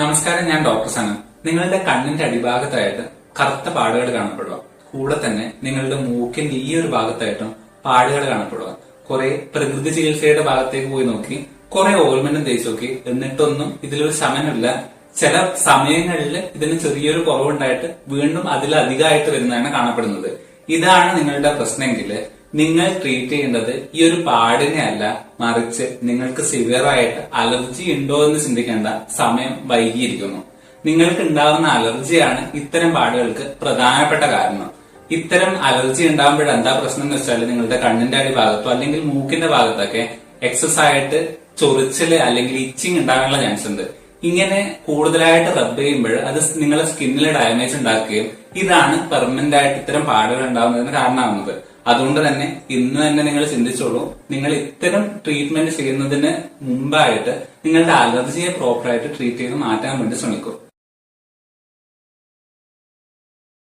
നമസ്കാരം ഞാൻ ഡോക്ടർ സന നിങ്ങളുടെ കണ്ണിന്റെ അടിഭാഗത്തായിട്ട് കറുത്ത പാടുകൾ കാണപ്പെടുക. കൂടെ തന്നെ നിങ്ങളുടെ മൂക്കിന്റെ ഈ ഒരു ഭാഗത്തായിട്ടും പാടുകൾ കാണപ്പെടുക. കുറെ പ്രകൃതി ചികിത്സയുടെ ഭാഗത്തേക്ക് പോയി നോക്കി കുറെ ഓൾമെന്റും തേച്ച് നോക്കി. എന്നിട്ടൊന്നും ഇതിലൊരു ശമനമില്ല. ചില സമയങ്ങളിൽ ഇതിന് ചെറിയൊരു കുറവുണ്ടായിട്ട് വീണ്ടും അതിലധികമായിട്ട് വരുന്നതാണ് കാണപ്പെടുന്നത്. ഇതാണ് നിങ്ങളുടെ പ്രശ്നമെങ്കിൽ നിങ്ങൾ ട്രീറ്റ് ചെയ്യേണ്ടത് ഈ ഒരു പാടിനെ അല്ല മറിച്ച് നിങ്ങൾക്ക് സിവിയർ ആയിട്ട് അലർജി ഉണ്ടോ എന്ന് ചിന്തിക്കേണ്ട സമയം വൈകിയിരിക്കുന്നു. നിങ്ങൾക്ക് ഉണ്ടാകുന്ന അലർജിയാണ് ഇത്തരം പാടുകൾക്ക് പ്രധാനപ്പെട്ട കാരണം. ഇത്തരം അലർജി ഉണ്ടാകുമ്പോൾ എന്താ പ്രശ്നം എന്ന് വെച്ചാൽ നിങ്ങളുടെ കണ്ണിന്റെ അടിഭാഗത്തോ അല്ലെങ്കിൽ മൂക്കിന്റെ ഭാഗത്തൊക്കെ എക്സസ് ആയിട്ട് ചൊറിച്ചിൽ അല്ലെങ്കിൽ ഇച്ചിങ് ഉണ്ടാകാനുള്ള ചാൻസ് ഉണ്ട്. ഇങ്ങനെ കൂടുതലായിട്ട് റബ്ബ് ചെയ്യുമ്പോൾ അത് നിങ്ങളുടെ സ്കിന്നിൽ ഡാമേജ് ഉണ്ടാക്കുകയും ഇതാണ് പെർമനന്റ് ആയിട്ട് ഇത്തരം പാടുകൾ ഉണ്ടാകുന്നതിന് കാരണമാകുന്നത് അതുകൊണ്ട് തന്നെ ഇന്ന് തന്നെ നിങ്ങൾ ചിന്തിച്ചോളൂ നിങ്ങൾ ഇത്തരം ട്രീറ്റ്മെന്റ് ചെയ്യുന്നതിന് മുമ്പായിട്ട് നിങ്ങളുടെ അലർജിയെ പ്രോപ്പറായിട്ട് ട്രീറ്റ് ചെയ്ത് മാറ്റാൻ വേണ്ടി ശ്രമിക്കും.